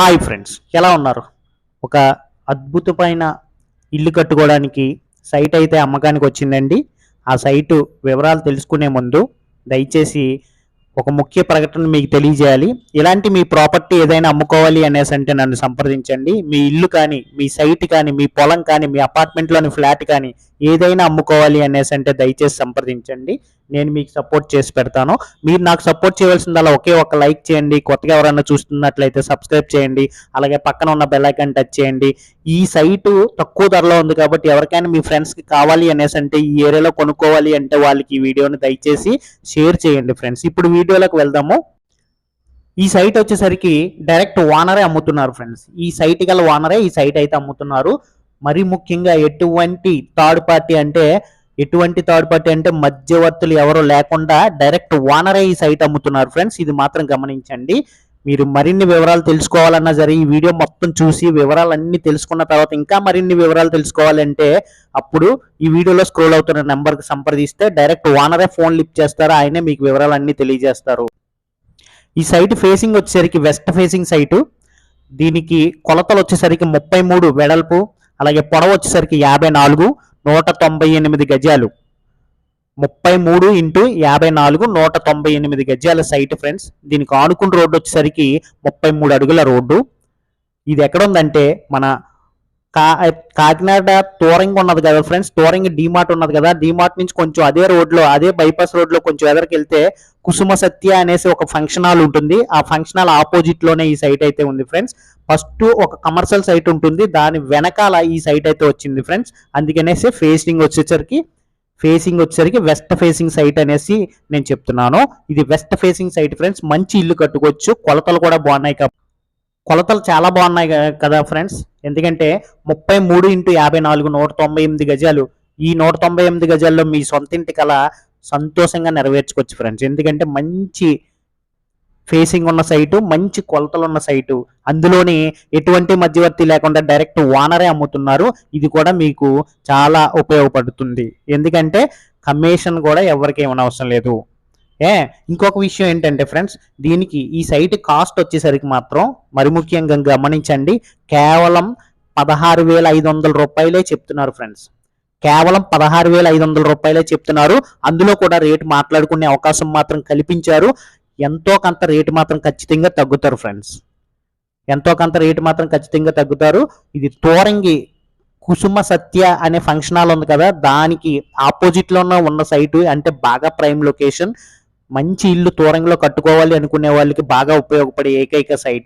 Hi friends ఎలా ఉన్నారు? ఒక అద్భుతమైన ఇల్లు కట్టుకోవడానికి సైట్ అయితే అమ్మకానికి వచ్చిందండి. ఆ సైటు వివరాలు తెలుసుకునే ముందు దయచేసి ఒక ముఖ్య ప్రకటన మీకు తెలియజేయాలి. ఇలాంటి మీ ప్రాపర్టీ ఏదైనా అమ్ముకోవాలి అనేసి అంటే నన్ను సంప్రదించండి. మీ ఇల్లు కానీ మీ సైట్ కానీ మీ పొలం కానీ మీ అపార్ట్మెంట్లోని ఫ్లాట్ కానీ ఏదైనా అమ్ముకోవాలి అనేసి అంటే దయచేసి సంప్రదించండి. నేను మీకు సపోర్ట్ చేసి పెడతాను. మీరు నాకు సపోర్ట్ చేయవలసిందల్లా ఒకే ఒక లైక్ చేయండి. కొత్తగా ఎవరైనా చూస్తున్నట్లయితే సబ్స్క్రైబ్ చేయండి. అలాగే పక్కన ఉన్న బెల్ ఐకాన్ టచ్ చేయండి. ఈ సైటు తక్కువ ధరలో ఉంది కాబట్టి ఎవరికైనా మీ ఫ్రెండ్స్కి కావాలి అనేసి అంటే ఈ ఏరియాలో కొనుక్కోవాలి అంటే వాళ్ళకి ఈ వీడియోని దయచేసి షేర్ చేయండి ఫ్రెండ్స్ ఇప్పుడు వీడియోలోకి వెళ్దాము. ఈ సైట్ వచ్చేసరికి డైరెక్ట్ ఓనరే అమ్ముతున్నారు ఫ్రెండ్స్ ఈ సైట్ గల ఓనరే ఈ సైట్ అయితే అమ్ముతున్నారు. మరి ముఖ్యంగా ఎటువంటి థర్డ్ పార్టీ అంటే ఎటువంటి థర్డ్ పార్టీ అంటే మధ్యవర్తులు ఎవరు లేకుండా డైరెక్ట్ ఓనరే ఈ సైట్ అమ్ముతున్నారు ఫ్రెండ్స్. ఇది మాత్రం గమనించండి. మీరు మరిన్ని వివరాలు తెలుసుకోవాలన్నా సరే ఈ వీడియో మొత్తం చూసి వివరాలన్నీ తెలుసుకున్న తర్వాత ఇంకా మరిన్ని వివరాలు తెలుసుకోవాలంటే అప్పుడు ఈ వీడియోలో స్క్రోల్ అవుతున్న నెంబర్కి సంప్రదిస్తే డైరెక్ట్ ఓనరే ఫోన్ లిఫ్ట్ చేస్తారు? ఆయనే మీకు వివరాలన్నీ తెలియజేస్తారు. ఈ సైట్ ఫేసింగ్ వచ్చేసరికి వెస్ట్ ఫేసింగ్ సైటు. దీనికి కొలతలు వచ్చేసరికి ముప్పై మూడు వెడల్పు. అలాగే పొడవు వచ్చేసరికి యాభై నాలుగు నూట తొంభై ఎనిమిది గజాలు. ముప్పై మూడు ఇంటూ యాభై నాలుగు నూట తొంభై ఎనిమిది గజాల సైట్ ఫ్రెండ్స్. దీనికి ఆనుకున్న రోడ్డు వచ్చేసరికి ముప్పై మూడు అడుగుల రోడ్డు. ఇది ఎక్కడ ఉందంటే మన కా కాకినాడ టోరింగ్ ఉన్నది కదా ఫ్రెండ్స్ టోరింగ్ డీమార్ట్ ఉన్నది కదా డీమార్ట్ నుంచి కొంచెం అదే రోడ్లో అదే బైపాస్ రోడ్లో కొంచెం ఎదరికి వెళ్తే కుసుమ సత్య అనేసి ఒక ఫంక్షన్ హాల్ ఉంటుంది. ఆ ఫంక్షన్ హాల్ ఆపోజిట్లోనే ఈ సైట్ అయితే ఉంది ఫ్రెండ్స్ ఫస్ట్ ఒక కమర్షియల్ సైట్ ఉంటుంది. దాని వెనకాల ఈ సైట్ అయితే వచ్చింది ఫ్రెండ్స్ అందుకనేసి ఫేసింగ్ వచ్చేసరికి ఫేసింగ్ వచ్చేసరికి వెస్ట్ ఫేసింగ్ సైట్ అనేసి నేను చెప్తున్నాను. ఇది వెస్ట్ ఫేసింగ్ సైట్ ఫ్రెండ్స్ మంచి ఇల్లు కట్టుకోవచ్చు. కొలతలు కూడా బాగున్నాయి కాబట్టి కొలతలు చాలా బాగున్నాయి కదా ఫ్రెండ్స్. ఎందుకంటే ముప్పై మూడు ఇంటూ యాభై నాలుగు నూట తొంభై ఎనిమిది గజాలు. ఈ నూట తొంభై ఎనిమిది గజాల్లో మీ సొంత ఇంటి కల సంతోషంగా నెరవేర్చుకోవచ్చు ఫ్రెండ్స్. ఎందుకంటే మంచి ఫేసింగ్ ఉన్న సైటు మంచి కొలతలు ఉన్న సైటు. అందులోని ఎటువంటి మధ్యవర్తి లేకుండా డైరెక్ట్ ఓనరే అమ్ముతున్నారు. ఇది కూడా మీకు చాలా ఉపయోగపడుతుంది. ఎందుకంటే కమిషన్ కూడా ఎవరికి ఏమైనా అవసరం లేదు. ఏ ఇంకొక విషయం ఏంటంటే ఫ్రెండ్స్ దీనికి ఈ సైట్ కాస్ట్ వచ్చేసరికి మాత్రం మరి ముఖ్యంగా గమనించండి కేవలం పదహారు వేల ఐదు వందల రూపాయలే చెప్తున్నారు ఫ్రెండ్స్ కేవలం పదహారు వేల ఐదు వందల రూపాయలే చెప్తున్నారు. అందులో కూడా రేటు మాట్లాడుకునే అవకాశం మాత్రం కల్పించారు. ఎంతో కొంత రేటు మాత్రం ఖచ్చితంగా తగ్గుతారు ఫ్రెండ్స్ ఎంతో కొంత రేటు మాత్రం ఖచ్చితంగా తగ్గుతారు. ఇది తోరంగి కుసుమ సత్య అనే ఫంక్షన్ హాల్ ఉంది కదా దానికి ఆపోజిట్లోనే ఉన్న సైటు అంటే బాగా ప్రైమ్ లొకేషన్ మంచి ఇల్లు తోరంగిలో కట్టుకోవాలి అనుకునే వాళ్ళకి బాగా ఉపయోగపడే ఏకైక సైట్